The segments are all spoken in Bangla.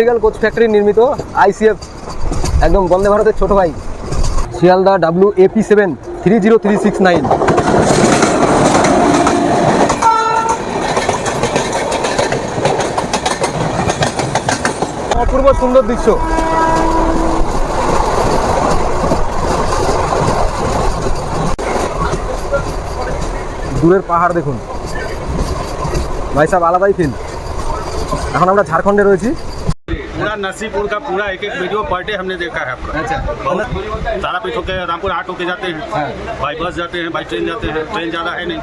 ইন্টিগ্রাল কোচ ফ্যাক্টরি নির্মিত আইসিএফ একদম বন্দে ভারতের ছোট ভাই। Sealdah W AP seven three zero three six nine অপূর্ব সুন্দর দৃশ্য। দূরের পাহাড় দেখুন। ভাই সাহেব আলাদাই ফিল এখন আমরা ঝাড়খণ্ডে রয়েছি। पूरा नसीपुर का पूरा एक एक वीडियो पर डे हमने देखा है आपका अच्छा। तारापीठ होकर रामपुर आठ होके जाते हैं। हाँ। बाई बस जाते हैं बाई ट्रेन जाते हैं। ट्रेन ज़्यादा है नहीं।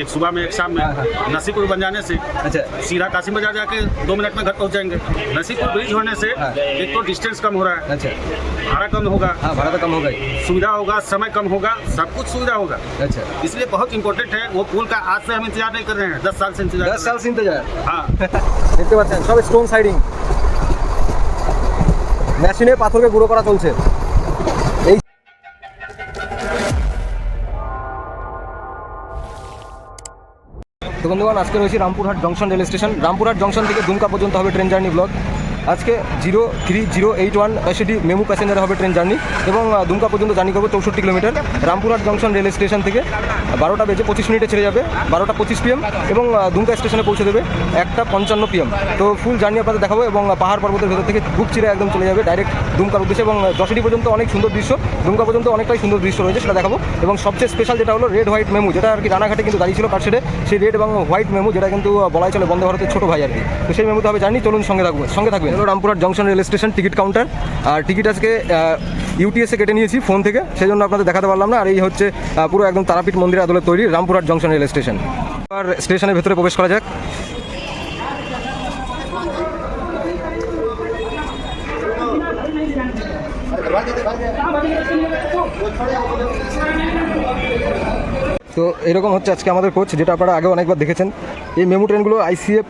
एक सुबह में एक शाम में। हाँ, हाँ। नसीपुर बन जाने से अच्छा। सीधा काशी बाज़ार जाके दो मिनट में घर पहुँच जाएँगे। नसीपुर ब्रिज होने से एक तो डिस्टेंस कम हो रहा है। अच्छा। भाड़ा कम होगा हाँ भाड़ा तो कम होगा ही सुविधा होगा समय कम होगा सब कुछ सुविधा होगा अच्छा इसलिए बहुत इंपॉर्टेंट है वो पुल का आज से हम इंतजार नहीं कर रहे हैं दस साल से इंतजार दस साल से इंतजार कर रहे हैं। हाँ দেখতে পাচ্ছেন সব স্টোন সাইডিং মেশিনে পাথরকে গুঁড়ো করা চলছে এই তো বন্ধুগণ আজকে রয়েছে Rampurhat junction rail station Rampurhat junction থেকে দুমকা পর্যন্ত হবে ট্রেন জার্নি ব্লক আজকে zero three zero eight one ACD MEMU passenger হবে ট্রেন জার্নি এবং দুমকা পর্যন্ত জার্নি করব চৌষট্টি kilometre. Rampurhat junction rail station থেকে বারোটা বেজে পঁচিশ মিনিটে ছেড়ে যাবে, বারোটা পঁচিশ পিএম এবং দুমকা স্টেশনে পৌঁছে দেবে একটা পঞ্চান্ন পিএম। তো ফুল জার্নি আপনাদের দেখাবো এবং পাহাড় পর্বতের ভেতর থেকে বুক চিরে একদম চলে যাবে ডাইরেক্ট দুমকার উদ্দেশ্যে এবং যশোরি পর্যন্ত অনেক সুন্দর দৃশ্য, দুমকা পর্যন্ত অনেকটাই সুন্দর দৃশ্য রয়েছে সেটা দেখাবো এবং সবচেয়ে স্পেশাল যেটা হলো রেড হোয়াইট মেমু যেটা আর কি রানাঘাটে কিন্তু দাঁড়িয়ে ছিল কাটশেডে সেই রেড এবং হোয়াইট মেমু যেটা কিন্তু বলাই চলে বন্দে ভারতের ছোটো ভাই আর কি। তো সেই মেমুতে হবে জার্নি চলুন সঙ্গে থাকব, সঙ্গে থাকবেন। হলো Rampurhat junction rail station ticket counter আর টিকিট আজকে ইউটিএসে কেটে নিয়েছি ফোন থেকে সেই জন্য আপনাদের দেখাতে পারলাম না। আর এই হচ্ছে পুরো একদম তারাপীঠ মন্দিরের আদলে তৈরি রামপুরহাট জংশন রেল স্টেশন আর স্টেশনের ভেতরে প্রবেশ করা যাক। তো এরকম হচ্ছে আজকে আমাদের কোচ যেটা আপনারা আগে অনেকবার দেখেছেন। এই মেমু ট্রেনগুলো আইসিএফ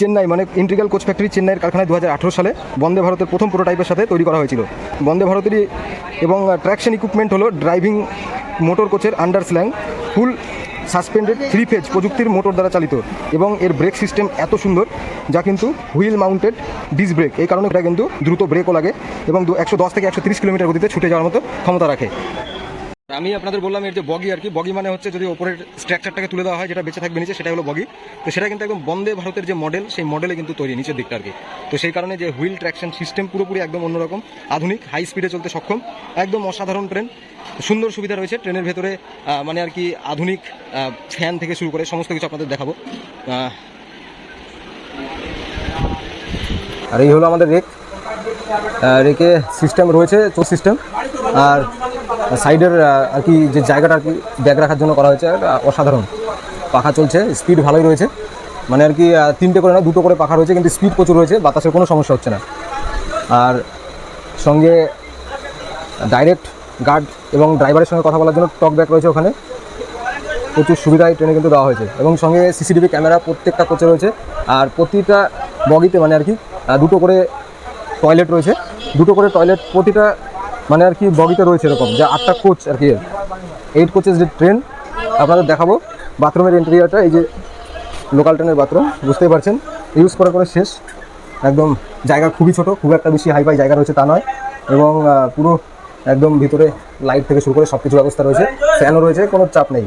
চেন্নাই মানে ইন্টিগ্রাল কোচ ফ্যাক্টরি চেন্নাইয়ের কারখানায় দু হাজার আঠেরো সালে বন্দে ভারতের প্রথম প্রোটোটাইপের সাথে তৈরি করা হয়েছিল। বন্দে ভারতেরই এবং ট্র্যাকশন ইকুইপমেন্ট হলো ড্রাইভিং মোটর কোচের under slung full suspended three phase প্রযুক্তির মোটর দ্বারা চালিত এবং এর ব্রেক সিস্টেম এত সুন্দর যা কিন্তু হুইল মাউন্টেড ডিস ব্রেক এই কারণে এটা কিন্তু দ্রুত ব্রেকও লাগে এবং একশো দশ থেকে একশো তিরিশ কিলোমিটার গতিতে ছুটে যাওয়ার মতো ক্ষমতা রাখে। আমি আপনাদের বললাম এর যে বগি আর কি, বগি মানে হচ্ছে যদি ওপরের স্ট্রাকচারটাকে তুলে দেওয়া হয়, যেটা বেঁচে থাকবে নিচে সেটা হলো বগি। তো সেটা কিন্তু একদম বন্দে ভারতের যে মডেল সেই মডেলে কিন্তু তৈরি, নিচের দিকটা আর কি। তো সেই কারণে যে হুইল ট্র্যাকশন সিস্টেম পুরোপুরি একদম অন্যরকম, আধুনিক হাই স্পিডে চলতে সক্ষম, একদম অসাধারণ ট্রেন সুন্দর সুবিধা রয়েছে ট্রেনের ভেতরে মানে আর কি আধুনিক ফ্যান থেকে শুরু করে সমস্ত কিছু আপনাদের দেখাবো। আর এই হলো আমাদের রেক রেকে সিস্টেম রয়েছে চোর সিস্টেম আর সাইডের আর কি যে জায়গাটা আর কি ব্যাগ রাখার জন্য করা হয়েছে অসাধারণ। পাখা চলছে স্পিড ভালোই রয়েছে। মানে আর কি তিনটে করে না, দুটো করে পাখা রয়েছে, কিন্তু স্পিড প্রচুর রয়েছে, বাতাসের কোনো সমস্যা হচ্ছে না। আর সঙ্গে ডাইরেক্ট গার্ড এবং ড্রাইভারের সঙ্গে কথা বলার জন্য টক ব্যাক রয়েছে ওখানে। প্রচুর সুবিধায় ট্রেনে কিন্তু দেওয়া হয়েছে। এবং সঙ্গে সিসিটিভি ক্যামেরা প্রত্যেকটা কোচে রয়েছে। আর প্রতিটা বগিতে মানে আর কি দুটো করে টয়লেট রয়েছে। দুটো করে টয়লেট প্রতিটা মানে আর কি বগিতে রয়েছে এরকম, যে আটটা কোচ আর কি। এইট কোচের যে ট্রেন আপনাদের দেখাবো। বাথরুমের ইন্টেরিয়ারটা এই যে লোকাল ট্রেনের বাথরুম বুঝতেই পারছেন? ইউজ করার করে শেষ। একদম জায়গা খুবই ছোট, খুব একটা বেশি হাই ফাই জায়গা রয়েছে তা নয়। এবং পুরো একদম ভিতরে লাইট থেকে শুরু করে সব কিছু ব্যবস্থা রয়েছে। ফ্যানও রয়েছে, কোনো চাপ নেই।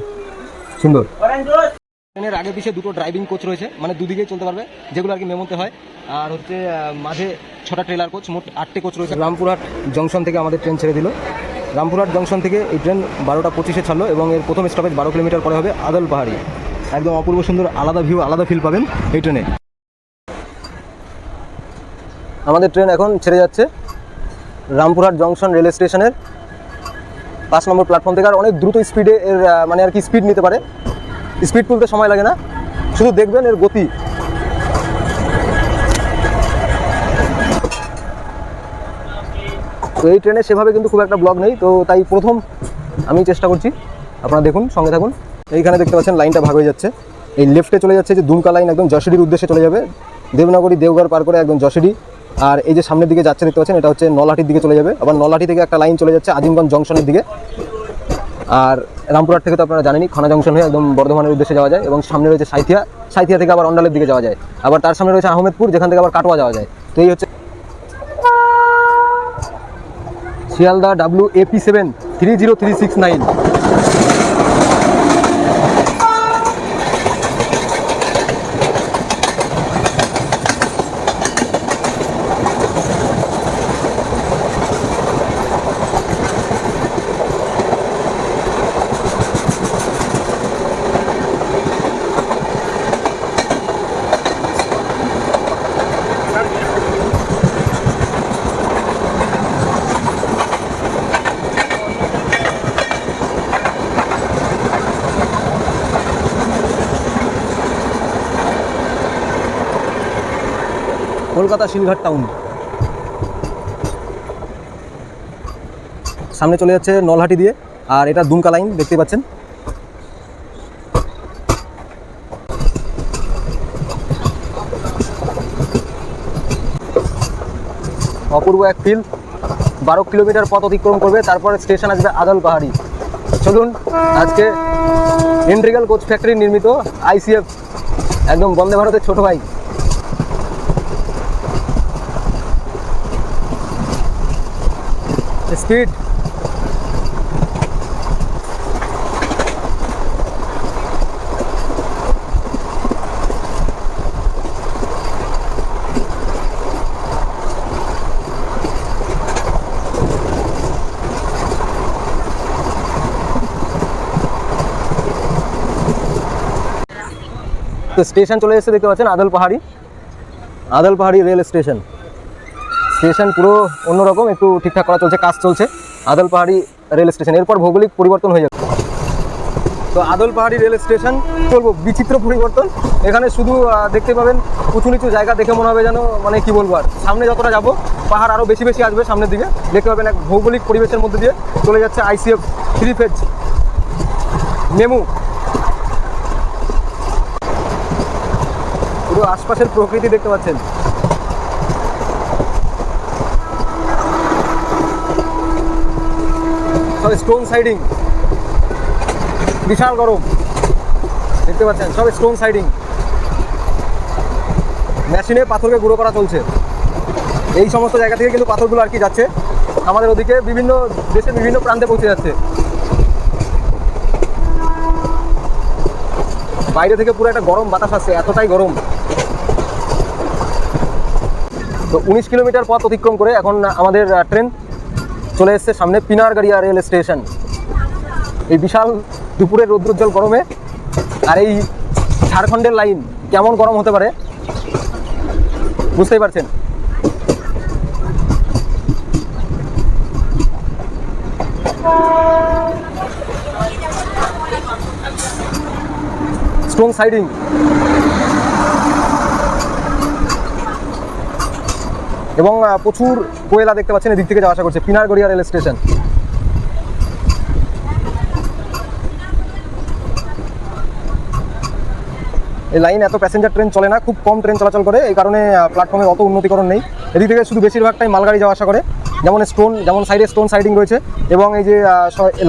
সুন্দর। ট্রেনের আগে পিছিয়ে দুটো ড্রাইভিং কোচ রয়েছে মানে দুদিকেই চলতে পারবে, যেগুলো আর কি মেমোতে হয়। আর হচ্ছে মাঝে ছটা ট্রেলার কোচ মোট আটটি কোচ রয়েছে। রামপুরহাট জংশন থেকে আমাদের ট্রেন ছেড়ে দিল। রামপুরহাট জংশন থেকে এই ট্রেন বারোটা পঁচিশে ছাড়লো এবং এর প্রথম স্টপেজ বারো কিলোমিটার পরে হবে আদল পাহাড়ি। একদম অপূর্ব সুন্দর, আলাদা ভিউ আলাদা ফিল পাবেন এই ট্রেনে আমাদের ট্রেন এখন ছেড়ে যাচ্ছে রামপুরহাট জংশন রেল স্টেশনের পাঁচ নম্বর প্ল্যাটফর্ম থেকে আর অনেক দ্রুত স্পিডে এর মানে আর কি স্পিড নিতে পারে। স্পিড তুলতে সময় লাগে না। শুধু দেখবেন এর গতি। তো এই ট্রেনে সেভাবে কিন্তু খুব একটা ব্লগ নেই, তো তাই প্রথম আমি চেষ্টা করছি। আপনারা দেখুন, সঙ্গে থাকুন। এইখানে দেখতে পাচ্ছেন লাইনটা ভাগ হয়ে যাচ্ছে। এই লেফটে চলে যাচ্ছে যে দুমকা লাইন একদম যশোরির উদ্দেশ্যে চলে যাবে। দেবনগরী, দেওঘর পার করে একদম যশোরি। আর এই যে সামনের দিকে যাচ্ছে, দেখতে পাচ্ছেন, এটা হচ্ছে নলহাটির দিকে চলে যাবে। আবার নলহাটি থেকে একটা লাইন চলে যাচ্ছে আজিমগঞ্জ জংশনের দিকে। আর রামপুরহাট থেকে তো আপনারা জানেনই, খানা জংশন হয়ে একদম বর্ধমানের উদ্দেশ্যে যাওয়া যায় এবং সামনে রয়েছে সাইথিয়া। সাইথিয়া থেকে আবার অন্ডালের দিকে যাওয়া যায়। আবার তার সামনে রয়েছে আহমেদপুর, যেখান থেকে আবার কাটোয়া যাওয়া যায়। তো এই হচ্ছে Sealdah W AP seven three zero three six nine Kolkata Silghat town. সামনে চলে যাচ্ছে নলহাটি দিয়ে, আর এটা দুমকা লাইন দেখতে পাচ্ছেন। অপূর্ব এক ফিল্ড বারো কিলোমিটার পথ অতিক্রম করবে, তারপরে স্টেশন আসবে আদল পাহাড়ি। চলুন, আজকে ইন্ট্রিগাল কোচ ফ্যাক্টরি নির্মিত আইসিএফ একদম বন্দে ভারতের ছোট ভাই। স্পিড তো স্টেশন চলে এসেছে দেখতে পাচ্ছেন আদল পাহাড়ি আদল পাহাড়ি রেল স্টেশন স্টেশন পুরো অন্যরকম, একটু ঠিকঠাক করা চলছে, কাজ চলছে। আদল পাহাড়ি রেল স্টেশন। এরপর ভৌগোলিক পরিবর্তন হয়ে যাবে। তো আদল পাহাড়ি রেল স্টেশন বলব, বিচিত্র পরিবর্তন। এখানে শুধু দেখতে পাবেন, উঁচু নিচু জায়গা দেখে মনে হবে যেন মানে কি বলব আর, সামনে যতটা যাব, পাহাড় আরও বেশি বেশি আসবে সামনের দিকে। দেখতে পাবেন এক ভৌগোলিক পরিবেশের মধ্যে দিয়ে চলে যাচ্ছে আইসিএফ থ্রি ফেজ। মেমু পুরো আশপাশের প্রকৃতি দেখতে পাচ্ছেন। সব স্টোন সাইডিং বিশাল গরম। দেখতে পাচ্ছেন, সব স্টোন সাইডিং মেশিনে পাথরকে গুঁড়ো করা চলছে। এই সমস্ত জায়গা থেকে কিন্তু পাথরগুলো আর কি যাচ্ছে। আমাদের ওদিকে বিভিন্ন দেশের বিভিন্ন প্রান্তে পৌঁছে যাচ্ছে। বাইরে থেকে পুরো একটা গরম বাতাস আসছে, এতটাই গরম। তো উনিশ কিলোমিটার পথ অতিক্রম করে এখন আমাদের ট্রেন চলে এসছে সামনে পিনারগাড়িয়া রেল স্টেশন। এই বিশাল দুপুরের রৌদ্রোজ্জ্বল গরমে। আর এই ঝাড়খণ্ডের লাইন কেমন গরম হতে পারে? বুঝতেই পারছেন? Stone siding. এবং প্রচুর কোয়েলা দেখতে পাচ্ছেন এদিক থেকে যাওয়া আসা করছে। Pinargaria rail station. এই লাইন এত প্যাসেঞ্জার ট্রেন চলে না, খুব কম ট্রেন চলাচল করে, এই কারণে প্ল্যাটফর্মের অত উন্নতিকরণ নেই। এদিক থেকে শুধু বেশিরভাগটাই মালগাড়ি যাওয়া আসা করে, যেমন স্টোন যেমন সাইডে স্টোন সাইডিং রয়েছে, এবং এই যে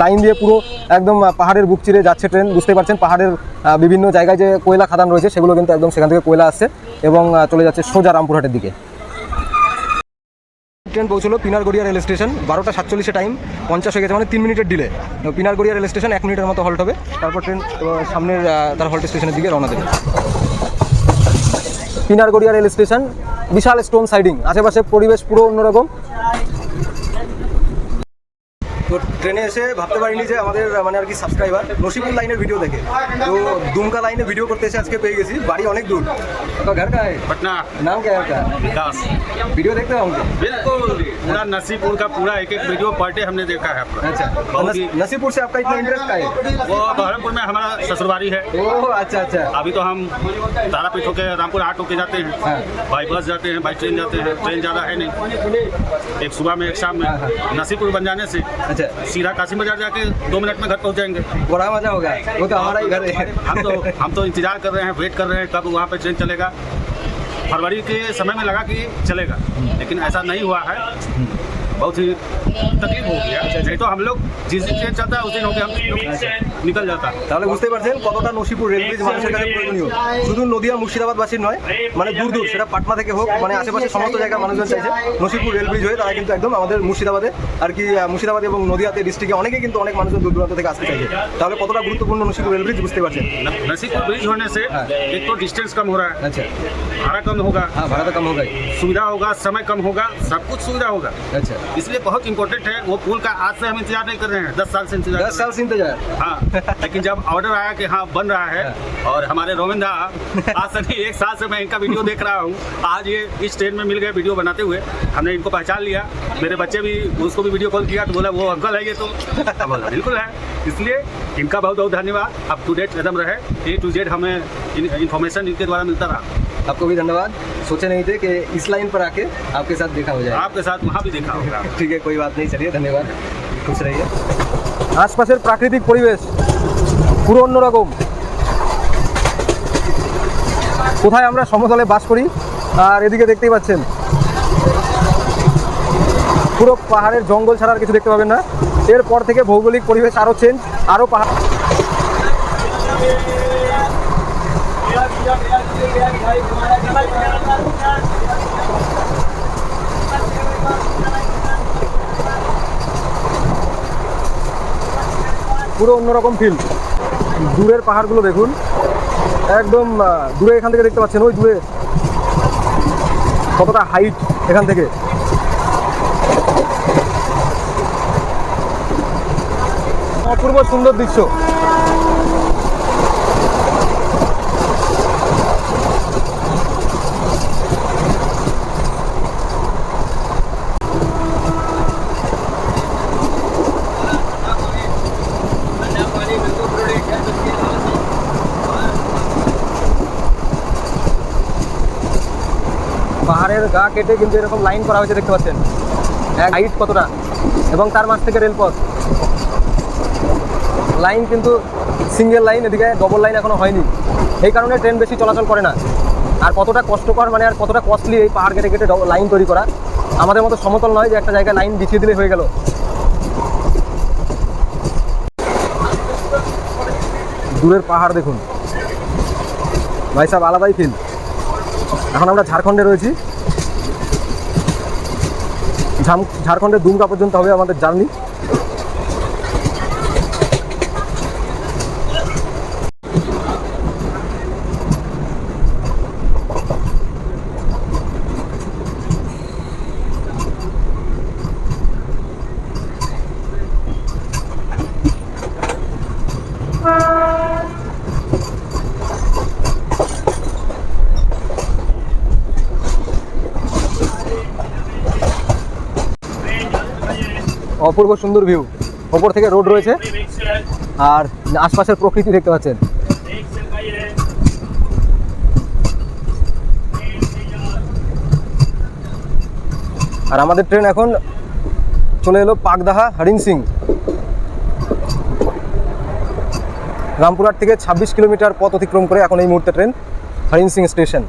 লাইন দিয়ে পুরো একদম পাহাড়ের বুক চিরে যাচ্ছে ট্রেন বুঝতে পারছেন, পাহাড়ের বিভিন্ন জায়গায় যে কোয়লা খাদান রয়েছে, সেগুলো কিন্তু একদম সেখান থেকে কোয়লা আসছে, এবং চলে যাচ্ছে সোজা রামপুরহাটের দিকে। ট্রেন পৌঁছলো পিনারগড়িয়া রেল স্টেশন, বারোটা সাতচল্লিশে টাইম পঞ্চাশ হয়ে গেছে মানে তিন মিনিটের ডিলে পিনারগড়িয়া রেল স্টেশন এক মিনিটের মতো হল্ট হবে, তারপর ট্রেন সামনের তার হল্ট স্টেশনের দিকে রওনা দেবে। পিনারগড়িয়া রেল স্টেশন, বিশাল স্টোন সাইডিং আশেপাশে পরিবেশ পুরো অন্যরকম। ট্রেনে এসে ভাবতে পারিনি যে আমাদের আহ, মানে আর কি সাবস্ক্রাইবার নসিপুর লাইনের ভিডিও দেখে তো দুমকা লাইনে ভিডিও করতে এসে আজকে পেয়ে গেছি বাড়ি অনেক দূর তো ঘর কা है? पटना नाम क्या है आपका विकास वीडियो देखते हो हमको बिल्कुल पूरा नसीपुर का पूरा एक एक वीडियो पर डे हमने देखा है आपका अच्छा बहुत ही नस- नसीपुर से आपका इतना इंटरेस्ट का है वो बहरमपुर में हमारा ससुरबारी है ओह अच्छा अच्छा अभी तो हम तारापीठ होके रामपुर हाट होके जाते हैं हाँ। बाई बस जाते हैं बाई ट्रेन जाते हैं ट्रेन ज़्यादा है नहीं एक सुबह में एक शाम में हाँ, हाँ। नसीपुर बन जाने से अच्छा सीधा काशी बाज़ार जाके दो मिनट में घर पहुँच जाएँगे। बड़ा मज़ा होगा वो तो हमारा ही घर है। हम तो हम तो इंतज़ार कर रहे हैं वेट कर रहे हैं कब वहाँ पे ट्रेन चलेगा। फरवरी के समय में लगा कि चलेगा लेकिन ऐसा नहीं हुआ है। बहुत ही तकलीफ हो गया नहीं तो हम लोग जिस दिन ट्रेन चलता है उस दिन होके हम लोग निकल जाता তাহলে বুঝতেই পারছেন কতটা নসিপুর রেল ব্রিজ মানুষের কাছে প্রয়োজনীয় শুধু নদিয়া মুর্শিদাবাদবাসীর নয় মানে দূর দূর সেটা পাটনা থেকে হোক মানে আশেপাশে সমস্ত জায়গায় মানুষজন চাইছে নসিপুর রেল ব্রিজ হয়ে তারা কিন্তু একদম আমাদের মুর্শিদাবাদে আর কি আহ, মুর্শিদাবাদ এবং নদিয়াতে ডিস্ট্রিক্টে অনেকে কিন্তু অনেক মানুষজন দূর দূরান্ত থেকে আসতে চাইছে তাহলে কতটা গুরুত্বপূর্ণ নসিপুর রেল ব্রিজ বুঝতে পারছেন न- नसीबपुर ब्रिज होने से हाँ। एक तो डिस्टेंस कम हो रहा है আচ্ছা भाड़ा कम होगा হ্যাঁ ভাড়া তো কম হোক सुविधा होगा समय कम होगा सब कुछ सुविधा होगा আচ্ছা इसलिए बहुत इंपॉर्टेंट है वो पुल का आज से हम इंतज़ार नहीं कर रहे हैं। दस साल से इंतज़ार दस साल से इंतज़ार। हाँ लेकिन जब ऑर्डर आया कि हाँ बन रहा है और हमारे रोविंदा आज से नहीं एक साल से मैं इनका वीडियो देख रहा हूँ। आज ये इस ट्रेन में मिल गए वीडियो बनाते हुए। हमने इनको पहचान लिया। मेरे बच्चे भी उसको भी वीडियो कॉल किया तो बोला वो अंकल है ये तो। बिल्कुल है। इसलिए इनका बहुत बहुत धन्यवाद। अब टू डेट कदम रहे। ए टू जेड हमें इन्फॉर्मेशन इनके द्वारा मिलता रहा। आपको भी धन्यवाद सोचे नहीं थे कि इस लाइन पर आके आपके साथ देखा हो जाए आपके साथ वहाँ भी देखा होगा ঠিক আছে कोई बात नहीं चलिए धन्यवाद खुश रहिए আশপাশের প্রাকৃতিক পরিবেশ পুরো অন্যরকম কোথায় আমরা সমতলে বাস করি আর এদিকে দেখতেই পাচ্ছেন পুরো পাহাড়ের জঙ্গল ছাড়া আর কিছু দেখতে পাবেন না এরপর থেকে ভৌগোলিক পরিবেশ আরও চেঞ্জ আরও পাহাড় পুরো অন্যরকম ফিল দূরের পাহাড়গুলো দেখুন। একদম দূরে এখান থেকে দেখতে পাচ্ছেন, ওই দূরে। কতটা হাইট এখান থেকে। অপূর্ব সুন্দর দৃশ্য পাহাড়ের গা কেটে কিন্তু এরকম লাইন করা হয়েছে দেখতে পাচ্ছেন। হাইট কতটা? এবং তার মাঝ থেকে রেলপথ লাইন কিন্তু সিঙ্গেল লাইন এদিকে ডবল লাইন এখনও হয়নি। এই কারণে ট্রেন বেশি চলাচল করে না। আর কতটা কষ্টকর মানে আর কতটা কস্টলি এই পাহাড় কেটে কেটে লাইন তৈরি করা। আমাদের মতো সমতল নয় যে একটা জায়গায় লাইন বিছিয়ে দিলে হয়ে গেল। দূরের পাহাড় দেখুন। ভাই সাহেব আলাদাই ফিল এখন আমরা ঝাড়খণ্ডে রয়েছি। ঝাড়খণ্ডের দুমকা পর্যন্ত হবে আমাদের জার্নি। অপূর্ব সুন্দর ভিউ ওপর থেকে রোড রয়েছে। আর আশপাশের প্রকৃতি দেখতে পাচ্ছেন। আর আমাদের ট্রেন এখন চলে এলো পাকদাহা হরিণ সিং। রামপুরহাট থেকে ছাব্বিশ কিলোমিটার পথ অতিক্রম করে এখন এই মুহূর্তে ট্রেন হরিণ সিং স্টেশন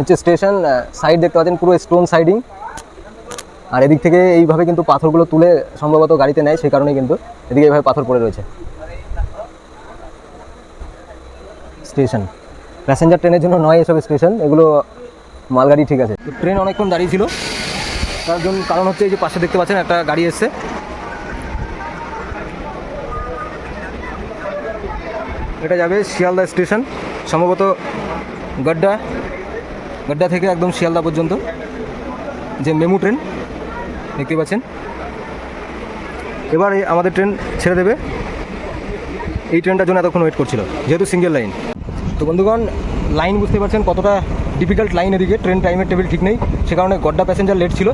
হচ্ছে স্টেশন সাইড দেখতে পাচ্ছেন পুরো স্টোন সাইডিং আর এদিক থেকে এইভাবে কিন্তু পাথরগুলো তুলে সম্ভবত গাড়িতে নেয়, সেই কারণে কিন্তু এদিকে এইভাবে পাথর পড়ে রয়েছে। স্টেশন প্যাসেঞ্জার ট্রেনের জন্য নয় এসব স্টেশন এগুলো মালগাড়ি ঠিক আছে। ট্রেন অনেকক্ষণ দাঁড়িয়ে ছিল। তার জন্য কারণ হচ্ছে এই যে পাশে দেখতে পাচ্ছেন একটা গাড়ি এসছে। এটা যাবে শিয়ালদা স্টেশন সম্ভবত গড্ডা। গড্ডা থেকে একদম শিয়ালদা পর্যন্ত যে মেমু ট্রেন, দেখতে পাচ্ছেন। এবার আমাদের ট্রেন ছেড়ে দেবে। এই ট্রেনটার জন্য এতক্ষণ ওয়েট করছিল, যেহেতু সিঙ্গেল লাইন তো বন্ধুগণ লাইন বুঝতে পারছেন কতটা ডিফিকাল্ট লাইন এদিকে ট্রেন টাইমের টেবিল ঠিক নেই। সে কারণে গড্ডা প্যাসেঞ্জার লেট ছিল।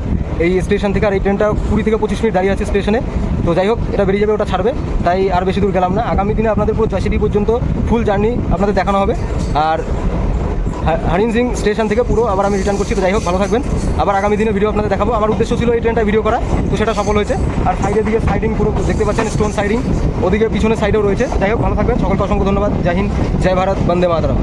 এই স্টেশন থেকে আর এই ট্রেনটা কুড়ি থেকে পঁচিশ মিনিট দাঁড়িয়ে আছে স্টেশনে তো যাই হোক, এটা বেরিয়ে যাবে, ওটা ছাড়বে। তাই আর বেশি দূর গেলাম না। আগামী দিনে আপনাদের পুরো জয়সিটি পর্যন্ত ফুল জার্নি আপনাদের দেখানো হবে। আর হা- হরিণ সিং স্টেশন থেকে পুরো, আবার আমি রিটার্ন করছি, তো যাই হোক, ভালো থাকবেন। আবার আগামী দিনে ভিডিও আপনাদের দেখাবো। আমার উদ্দেশ্য ছিল এই ট্রেনটা ভিডিও করা, তো সেটা সফল হয়েছে। আর সাইডের দিকে সাইডিং পুরো, দেখতে পাচ্ছেন স্টোন সাইডিং ওদিকে পিছনে সাইডেও রয়েছে। যাই হোক, ভালো থাকবেন। সকলকে অসংখ্য ধন্যবাদ। জয় হিন্দ, জয় ভারত, বন্দে মাতরম।